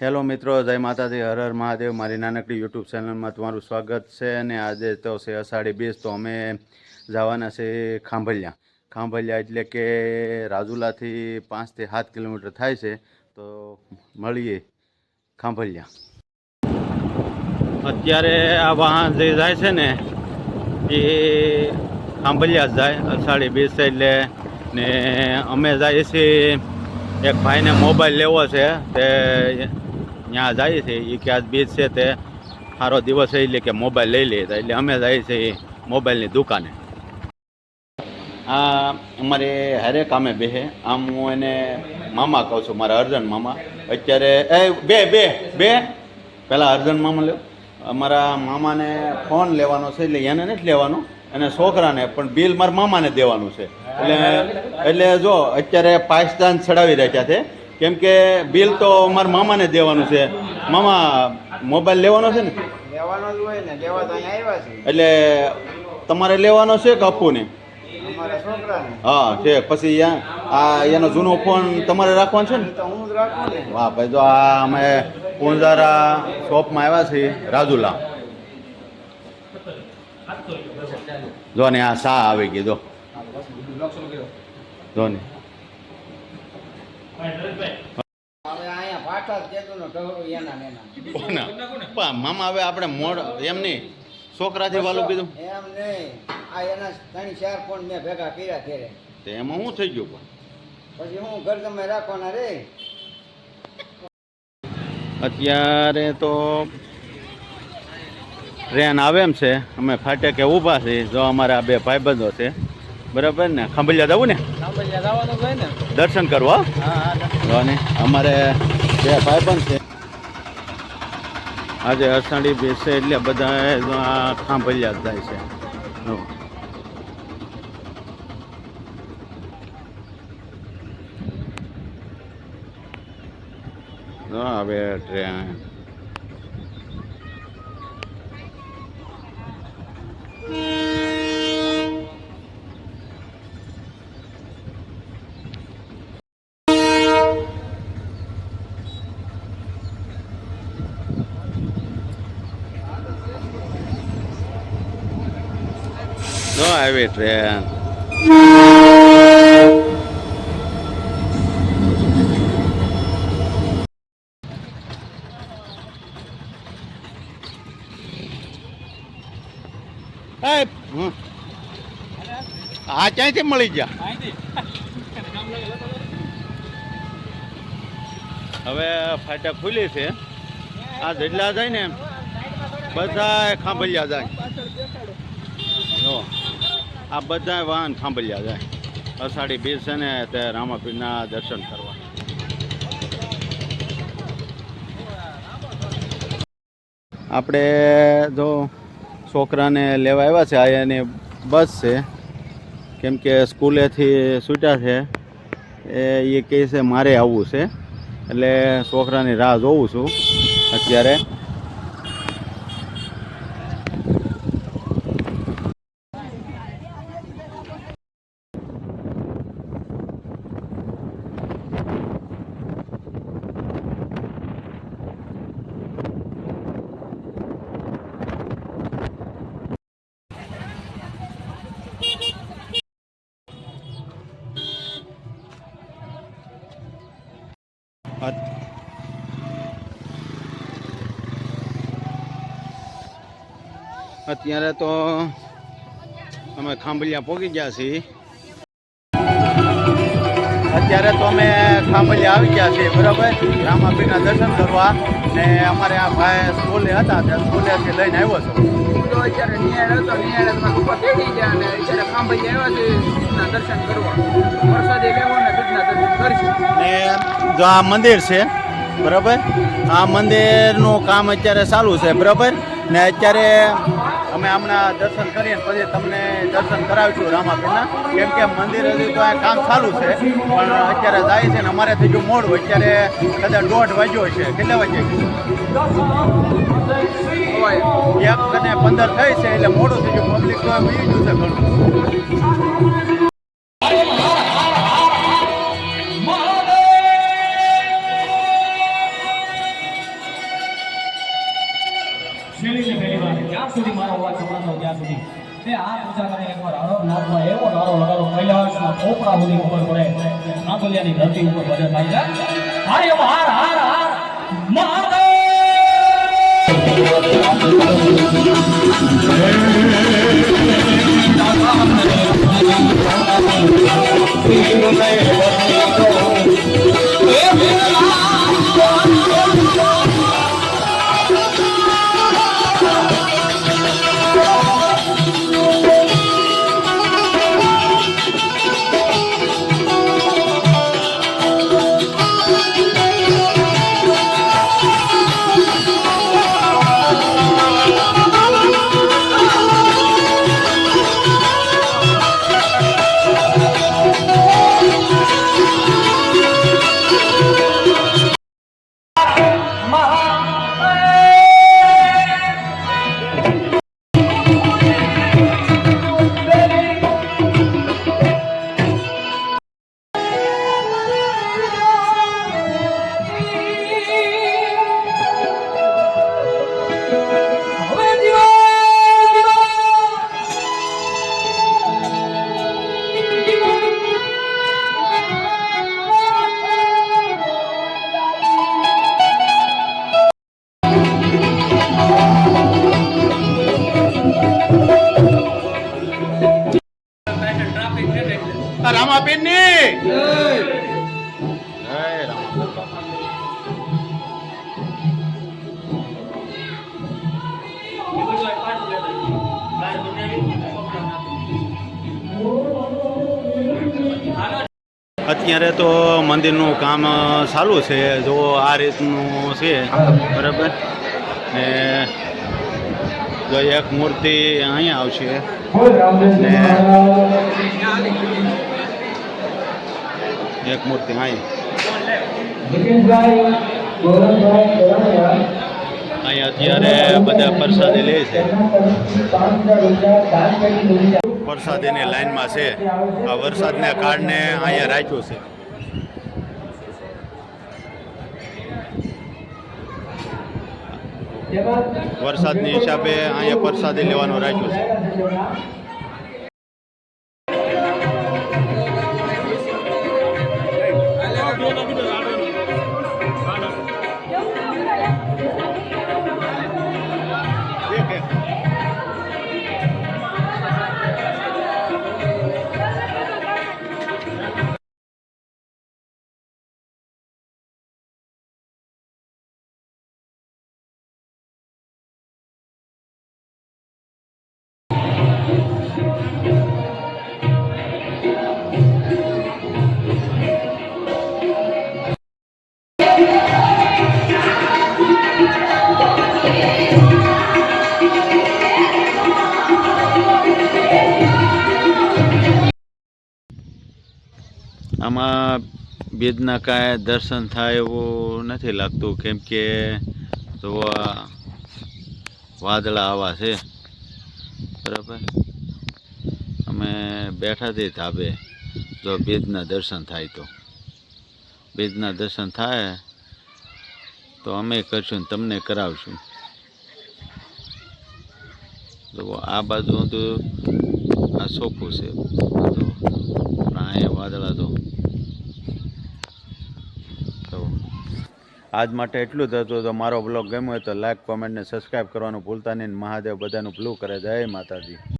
Hello મિત્રો, જય માતાજી, હર હર મહાદેવ. મારી નાનકડી યુટ્યુબ ચેનલમાં તમારું સ્વાગત છે અને આજે તો છે અષાઢી બીજ, તો અમે જવાના છે ખાંભલિયા. ખાંભલિયા એટલે કે રાજુલાથી પાંચથી સાત કિલોમીટર થાય છે, તો મળીએ ખાંભલિયા. અત્યારે આ વાહન જે જાય છે ને, એ ખાંભલિયા જાય, અષાઢી બીજ છે એટલે ને અમે જઈએ છીએ. એક ભાઈને મોબાઈલ લેવો છે, તે ત્યાં જાય છે એ કે આજ બીજ છે તે સારો દિવસ છે એટલે કે મોબાઈલ લઈ લઈએ એટલે અમે જઈએ છીએ મોબાઈલની દુકાને. આ અમારે હરે કામે બેહે આમ હું એને મામા કહું છું, મારા અર્જન મામા. અત્યારે, એ બે બે બે. પહેલાં અર્જન મામા લ્યો. અમારા મામાને ફોન લેવાનો છે, એટલે એને નથી લેવાનો. અને છોકરાને પણ બિલ મારા મામાને દેવાનું છે. એટલે એટલે જો, અત્યારે પાકિસ્તાન ચડાવી રાખ્યા છે. કેમ કે બિલ તો મારા મામાને દેવાનું છે. મામા મોબાઈલ લેવાનો છે ને? લેવાનો જ હોય ને લેવા તો અહીંયા આવ્યા છે. એટલે તમારે લેવાનો છે કે આપવું ને અમારા છોકરાને. હા છે. પછી આ એનો જૂનો ફોન તમારે રાખવાનો છે ને? વાહ ભાઈ જો આ અમે પુંજારા શોપમાં આવ્યા છીએ રાજુલા. જો ને આ શા આવી ગઈ જો. જો ને હવે અહીંયા પાછા જ કેતું ને ઢગલો એના ને એના કોના? પા મામા હવે આપણે મોડ એમ નહીં. છોકરાથી વાલું કીધું. એમ નહીં. આ એના ત્રણ ચાર ફોન મેં ભેગા કર્યા ત્યારે તો એમાં શું થઈ ગયું પણ. પછી હું ઘર તમે રાખવાના રે. અત્યારે તો ટ્રેન આવે એમ છે. અમે ફાટકે ઊભા છીએ. જો અમારા બે ભાઈબંધો છે. બરાબર ને? ખંભલિયા જવું ને? જવાનું હોય ને. દર્શન કરવા? અમારે બે ભાઈબંધ છે. આજે અષાઢી બેસે એટલે બધા આ જાય છે. હવે ટ્રેન. જો આવી ટ્રેન. આ ક્યાંથી મળી ગયા? હવે ફાટા ખુલી છે. આ જેટલા જાય ને બધા ખાંભલિયા જાય. જો. આ બધા વાહન ખાંભલિયા જાય. અષાઢી બીજ છે ને તે રામાપીરના દર્શન કરવા. આપણે જો છોકરાને લેવા આવ્યા છે, આ બસ છે. કેમ કે સ્કૂલેથી છૂટ્યા છે. એ એ કહે છે, મારે આવવું છે. એટલે છોકરાની રાહ જોઉં છું અત્યારે. અત્યારે તો અમે ખાંભલિયા પહોંચી ગયા છીએ. અત્યારે તો અમે ખાંભલિયા આવી ગયા છીએ, બરાબર? રામાપીના દર્શન કરવા ને અમારે આ ભાઈ સ્કૂલે હતા, તે સ્કૂલેથી લઈને આવ્યો છું. તો અત્યારે નિયાળ હતો નિયાળમાં ઉપર બેઠી ગયા અને અત્યારે ખાંભાઈ આવ્યા દૂધના દર્શન કરવા. વરસાદી લેવો અને દૂધના દર્શન કરીશું ને જો મંદિર છે બરાબર? આ મંદિરનું કામ અત્યારે ચાલુ છે, બરાબર? ને અત્યારે અમે હમણાં દર્શન કરીએ પછી તમને દર્શન કરાવીશું રામાપીરના. કેમ કે મંદિર હજી તો આ કામ ચાલુ છે, પણ અત્યારે જાય છે ને અમારે થઈ ગયું મોડું અત્યારે કદાચ દોઢ વાગ્યો છે કેટલા વાગે હોય એક અને પંદર થઈ છે, એટલે મોડું થઈ ગયું. પબ્લિક તો ગયું છે ઘણું. એકવાર હરનાથમાં એવો નારો પડે. નાગલિયાની ધરતી ઉપર ભજન થાય અત્યારે તો મંદિરનું કામ ચાલુ છે. જો આ રીતનું છે, બરાબર? ને જો એક મૂર્તિ અહીંયા આવશે. ને એક મૂર્તિ અહીંયા અહીંયા અત્યારે બધા પ્રસાદી લે છે. પ્રસાદીની લાઇનમાં છે. આ વરસાદને કારણે અહીંયા રાખ્યું છે. વરસાદની હિસાબે અહીંયા પ્રસાદી લેવાનું રાખ્યું છે. બીજના કાંઈ દર્શન થાય એવું નથી લાગતું. કેમ કે જો વાદળા આવા છે. બરાબર? અમે બેઠા હતી ધાબે. જો બીજના દર્શન થાય તો. બીજના દર્શન થાય તો અમે કરશું તમને કરાવશું. જો આ બાજુ તો આ સોખું છે. તો અહીંયા વાદળા તો તો આજ માટે એટલું જ હતું. તો મારો બ્લોગ ગમ્યો હોય તો લાઇક કોમેન્ટ ને સબસ્ક્રાઈબ કરવાનું ભૂલતા નહીં. મહાદેવ બધાનું ભલું કરે. જય માતાજી.